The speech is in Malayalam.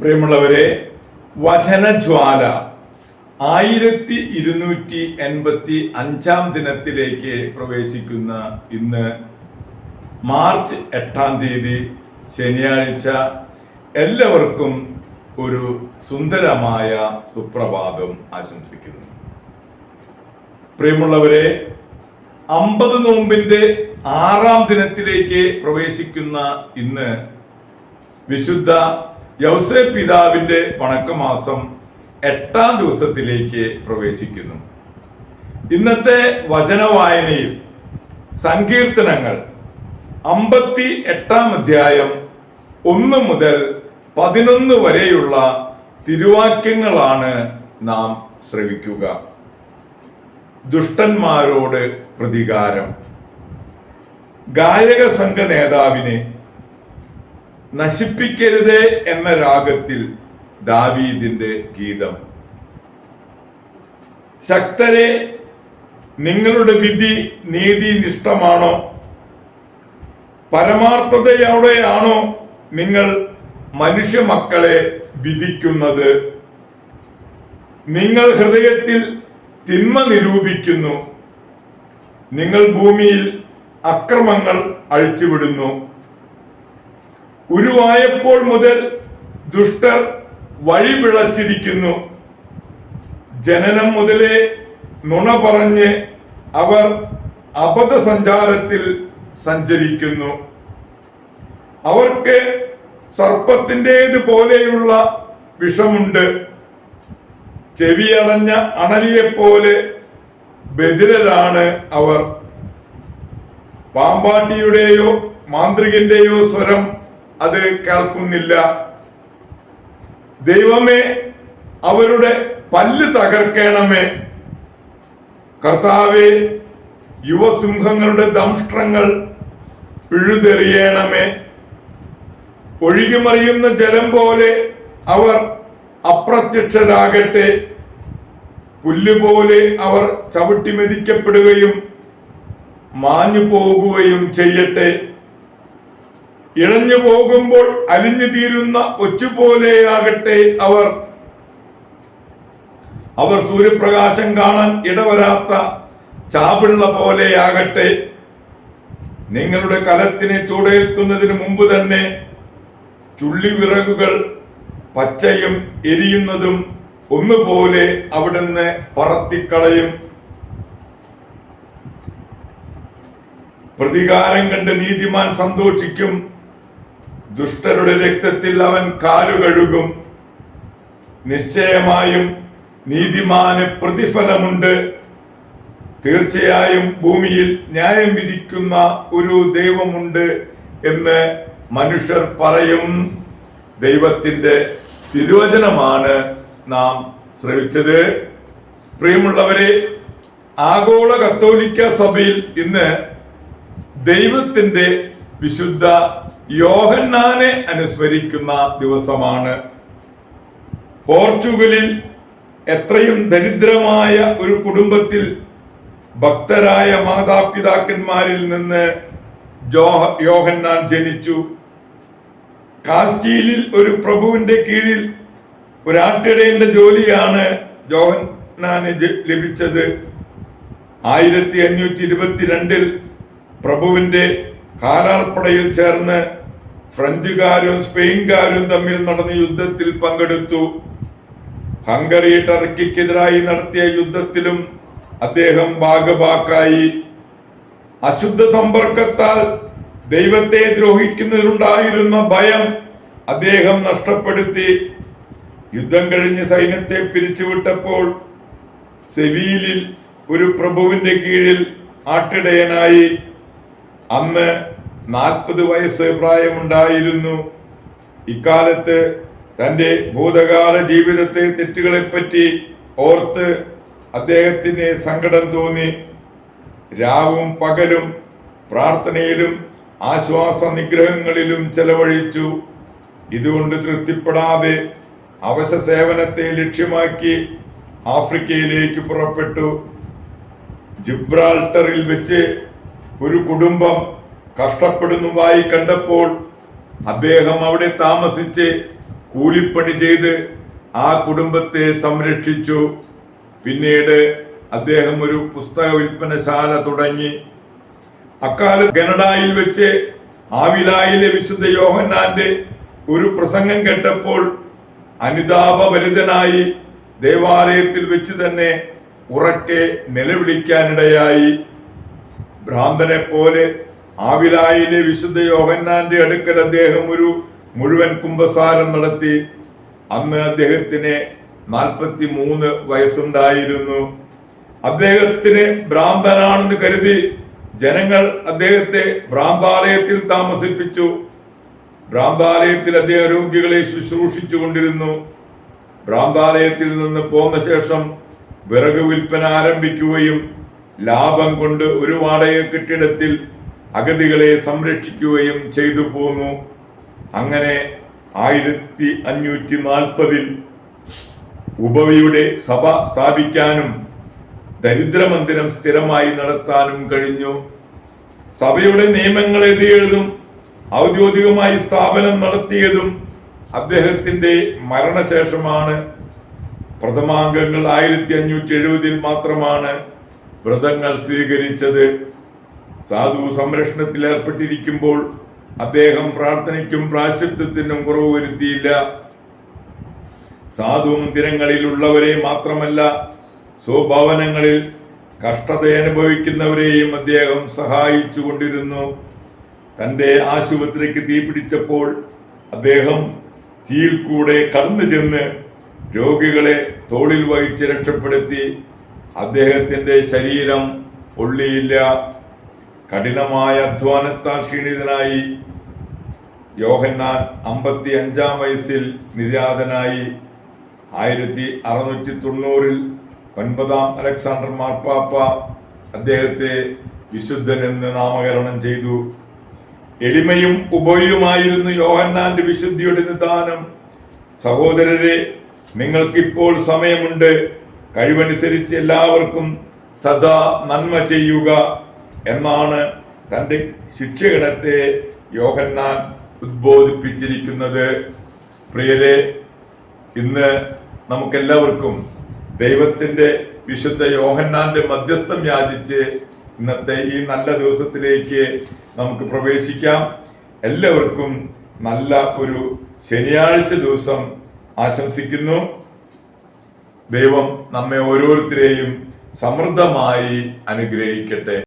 പ്രിയമുള്ളവരെ വചനജ്വാല ആയിരത്തി ഇരുന്നൂറ്റി എൺപത്തി അഞ്ചാം ദിനത്തിലേക്ക് പ്രവേശിക്കുന്ന ഇന്ന് മാർച്ച് എട്ടാം തീയതി ശനിയാഴ്ച എല്ലാവർക്കും ഒരു സുന്ദരമായ സുപ്രഭാതം ആശംസിക്കുന്നു. പ്രിയമുള്ളവരെ അമ്പത് നോമ്പിന്റെ ആറാം ദിനത്തിലേക്ക് പ്രവേശിക്കുന്ന ഇന്ന് വിശുദ്ധ യൗസേ പിതാവിന്റെ വണക്കമാസം എട്ടാം ദിവസത്തിലേക്ക് പ്രവേശിക്കുന്നു. ഇന്നത്തെ വചനവായനയിൽ സങ്കീർത്തനങ്ങൾ അമ്പത്തി എട്ടാം അധ്യായം ഒന്ന് മുതൽ പതിനൊന്ന് വരെയുള്ള തിരുവാക്യങ്ങളാണ് നാം ശ്രവിക്കുക. ദുഷ്ടന്മാരോട് പ്രതികാരം. ഗായക സംഘ നേതാവിനെ നശിപ്പിക്കരുതേ എന്ന രാഗത്തിൽ ദാവീദിന്റെ ഗീതം. ശക്തരെ നിങ്ങളുടെ വിധി നീതിനിഷ്ഠമാണോ? പരമാർത്ഥതയോടെയാണോ നിങ്ങൾ മനുഷ്യ മക്കളെ വിധിക്കുന്നത്? നിങ്ങൾ ഹൃദയത്തിൽ തിന്മ നിരൂപിക്കുന്നു. നിങ്ങൾ ഭൂമിയിൽ അക്രമങ്ങൾ അഴിച്ചുവിടുന്നു. ഉരുവായപ്പോൾ മുതൽ ദുഷ്ടർ വഴിപിഴച്ചിരിക്കുന്നു ജനനം മുതലേ നുണ പറഞ്ഞ് അവർ അബദ്ധസഞ്ചാരത്തിൽ സഞ്ചരിക്കുന്നു. അവർക്ക് സർപ്പത്തിന്റേത് പോലെയുള്ള വിഷമുണ്ട്. ചെവിയടഞ്ഞ അണലിയെപ്പോലെ ബദിരരാണ് അവർ. പാമ്പാട്ടിയുടെയോ മാന്ത്രികന്റെയോ സ്വരം അത് കേൾക്കുന്നില്ല. ദൈവമേ അവരുടെ പല്ല് തകർക്കണമേ. കർത്താവെ യുവസിംഹങ്ങളുടെ ദംഷ്ട്രങ്ങൾ പിഴുതെറിയണമേ. ഒഴുകിമറിയുന്ന ജലം പോലെ അവർ അപ്രത്യക്ഷരാകട്ടെ. പുല്ലുപോലെ അവർ ചവിട്ടി മെതിക്കപ്പെടുകയും മാഞ്ഞു പോകുകയും ചെയ്യട്ടെ. ഇഴഞ്ഞു പോകുമ്പോൾ അലിഞ്ഞു തീരുന്ന ഒച്ചുപോലെയാകട്ടെ അവർ. അവർ സൂര്യപ്രകാശം കാണാൻ ഇടവരാത്ത ചാപിള്ള പോലെയാകട്ടെ. നിങ്ങളുടെ കലത്തിനെ ചൂടേൽക്കുന്നതിന് മുമ്പ് തന്നെ ചുള്ളിവിറകുകൾ പച്ചയും എരിയുന്നതും ഒന്നുപോലെ അവിടുന്ന് പറത്തിക്കളയും. പ്രതികാരം കണ്ട് നീതിമാൻ സന്തോഷിക്കും. ദുഷ്ടരുടെ രക്തത്തിൽ അവൻ കാലുകഴുകും നിശ്ചയമായും നീതിമാന് പ്രതിഫലമുണ്ട്. തീർച്ചയായും ഭൂമിയിൽ ന്യായം വിധിക്കുന്ന ഒരു ദൈവമുണ്ട് എന്ന് മനുഷ്യർ പറയും. ദൈവത്തിന്റെ തിരുവചനമാണ് നാം ശ്രവിച്ചത്. പ്രിയമുള്ളവരെ ആഗോള കത്തോലിക്ക സഭയിൽ ഇന്ന് ദൈവത്തിന്റെ വിശുദ്ധ യോഹന്നാനെ അനുസ്മരിക്കുന്ന ദിവസമാണ്. പോർച്ചുഗലിൽ എത്രയും ദരിദ്രമായ ഒരു കുടുംബത്തിൽ ഭക്തരായ മാതാപിതാക്കന്മാരിൽ നിന്ന് ജോഹ യോഹന്നാൻ ജനിച്ചു. കാസ്റ്റീലിൽ ഒരു പ്രഭുവിന്റെ കീഴിൽ ഒരാട്ടിടേന്റെ ജോലിയാണ് ജോഹന്നാന് ലഭിച്ചത്. ആയിരത്തി അഞ്ഞൂറ്റി ഇരുപത്തിരണ്ടിൽ പ്രഭുവിന്റെ കാലാൾപ്പടയിൽ ചേർന്ന് ഫ്രഞ്ചുകാരും സ്പെയിൻകാരും തമ്മിൽ നടന്ന യുദ്ധത്തിൽ പങ്കെടുത്തു. ഹംഗറി ടർക്കിക്കെതിരായി നടത്തിയ യുദ്ധത്തിലും അദ്ദേഹം ഭാഗഭാക്കായി. അശുദ്ധ സമ്പർക്കത്താൽ ദൈവത്തെ ദ്രോഹിക്കുന്നതിനുണ്ടായിരുന്ന ഭയം അദ്ദേഹം നഷ്ടപ്പെടുത്തി. യുദ്ധം കഴിഞ്ഞ് സൈന്യത്തെ പിരിച്ചുവിട്ടപ്പോൾ സെവീലിൽ ഒരു പ്രഭുവിന്റെ കീഴിൽ ആട്ടിടയനായി. അന്ന് നാൽപ്പത് വയസ്സ് പ്രായമുണ്ടായിരുന്നു ഇക്കാലത്ത് തന്റെ ഭൂതകാല ജീവിതത്തെ തെറ്റുകളെപ്പറ്റി ഓർത്ത് അദ്ദേഹത്തിന് സങ്കടം തോന്നി. രാവും പകലും പ്രാർത്ഥനയിലും ആശ്വാസ നിഗ്രഹങ്ങളിലും ചെലവഴിച്ചു. ഇതുകൊണ്ട് തൃപ്തിപ്പെടാതെ അവശ സേവനത്തെ ലക്ഷ്യമാക്കി ആഫ്രിക്കയിലേക്ക് പുറപ്പെട്ടു. ജിബ്രാൾട്ടറിൽ വെച്ച് ഒരു കുടുംബം കഷ്ടപ്പെടുന്നതായി കണ്ടപ്പോൾ അദ്ദേഹം അവിടെ താമസിച്ച് കൂലിപ്പണി ചെയ്ത് ആ കുടുംബത്തെ സംരക്ഷിച്ചു. പിന്നീട് അദ്ദേഹം ഒരു പുസ്തക വിൽപ്പനശാല തുടങ്ങി. അക്കാലത്ത് കനഡയിൽ വെച്ച് ആവിലായിലെ വിശുദ്ധ യോഹന്നാന്റെ ഒരു പ്രസംഗം കേട്ടപ്പോൾ അനുതാപഭരിതനായി ദേവാലയത്തിൽ വെച്ച് തന്നെ ഉറക്കെ നിലവിളിക്കാനിടയായി. ഭ്രാന്തനെ പോലെ ആവിലായിലെ വിശുദ്ധ യോഹന്നാന്റെ അടുക്കൽ അദ്ദേഹം ഒരു മുഴുവൻ കുംഭസാരം നടത്തി. അന്ന് അദ്ദേഹത്തിന് നാൽപ്പത്തി മൂന്ന് വയസ്സുണ്ടായിരുന്നു. അദ്ദേഹത്തിന് ഭ്രാന്തനാണെന്ന് കരുതി ജനങ്ങൾ അദ്ദേഹത്തെ ഭ്രാന്താലയത്തിൽ താമസിപ്പിച്ചു. ഭ്രാന്താലയത്തിൽ അദ്ദേഹം രോഗികളെ ശുശ്രൂഷിച്ചു കൊണ്ടിരുന്നു. ഭ്രാന്താലയത്തിൽ നിന്ന് പോന്ന ശേഷം വിറക് വിൽപ്പന ആരംഭിക്കുകയും ലാഭം കൊണ്ട് ഒരു വാടക കെട്ടിടത്തിൽ അഗതികളെ സംരക്ഷിക്കുകയും ചെയ്തു പോന്നു. അങ്ങനെ ആയിരത്തി അഞ്ഞൂറ്റി നാൽപ്പതിൽ ഉപവിയുടെ സഭ സ്ഥാപിക്കാനും ദരിദ്രമന്ദിരം സ്ഥിരമായി നടത്താനും കഴിഞ്ഞു. സഭയുടെ നിയമങ്ങൾ എഴുതിയതും ഔദ്യോഗികമായി സ്ഥാപനം നടത്തിയതും അദ്ദേഹത്തിന്റെ മരണശേഷമാണ്. പ്രഥമാംഗങ്ങൾ ആയിരത്തി അഞ്ഞൂറ്റി എഴുപതിൽ മാത്രമാണ് വ്രതങ്ങൾ സ്വീകരിച്ചത്. സാധു സംരക്ഷണത്തിൽ ഏർപ്പെട്ടിരിക്കുമ്പോൾ അദ്ദേഹം പ്രാർത്ഥനയ്ക്കും പ്രാശ്ചിത്വത്തിനും കുറവ് വരുത്തിയില്ല. സാധു മന്ദിരങ്ങളിലുള്ളവരെ മാത്രമല്ല സ്വഭവനങ്ങളിൽ കഷ്ടത അനുഭവിക്കുന്നവരെയും അദ്ദേഹം സഹായിച്ചു കൊണ്ടിരുന്നു തന്റെ ആശുപത്രിക്ക് തീപിടിച്ചപ്പോൾ അദ്ദേഹം തീയിൽ കൂടെ കടന്നു ചെന്ന് രോഗികളെ തോളിൽ വഹിച്ച് രക്ഷപ്പെടുത്തി. അദ്ദേഹത്തിന്റെ ശരീരം പൊള്ളിയില്ല. കഠിനമായ അധ്വാനത്താൽ ക്ഷീണിതനായി യോഹന്നാൻ അമ്പത്തി അഞ്ചാം വയസ്സിൽ നിര്യാതനായി ആയിരത്തി അറുന്നൂറ്റി തൊണ്ണൂറിൽ ഒൻപതാം അലക്സാണ്ടർ മാർപ്പാപ്പ അദ്ദേഹത്തെ വിശുദ്ധനെന്ന് നാമകരണം ചെയ്തു. എളിമയും ഉപയുമായിരുന്നു യോഹന്നാന്റെ വിശുദ്ധിയുടെ നിദാനം. സഹോദരരെ നിങ്ങൾക്കിപ്പോൾ സമയമുണ്ട്. കഴിവനുസരിച്ച് എല്ലാവർക്കും സദാ നന്മ ചെയ്യുക. എന്നാണ് തന്റെ ശിക്ഷഗണത്തെ യോഹന്നാൻ ഉദ്ബോധിപ്പിച്ചിരിക്കുന്നത്. പ്രിയരെ ഇന്ന് നമുക്കെല്ലാവർക്കും ദൈവത്തിന്റെ വിശുദ്ധ യോഹന്നാന്റെ മധ്യസ്ഥം യാചിച്ച് ഇന്നത്തെ ഈ നല്ല ദിവസത്തിലേക്ക് നമുക്ക് പ്രവേശിക്കാം. എല്ലാവർക്കും നല്ല ഒരു ശനിയാഴ്ച ദിവസം ആശംസിക്കുന്നു. ദൈവം നമ്മെ ഓരോരുത്തരെയും സമൃദ്ധമായി അനുഗ്രഹിക്കട്ടെ.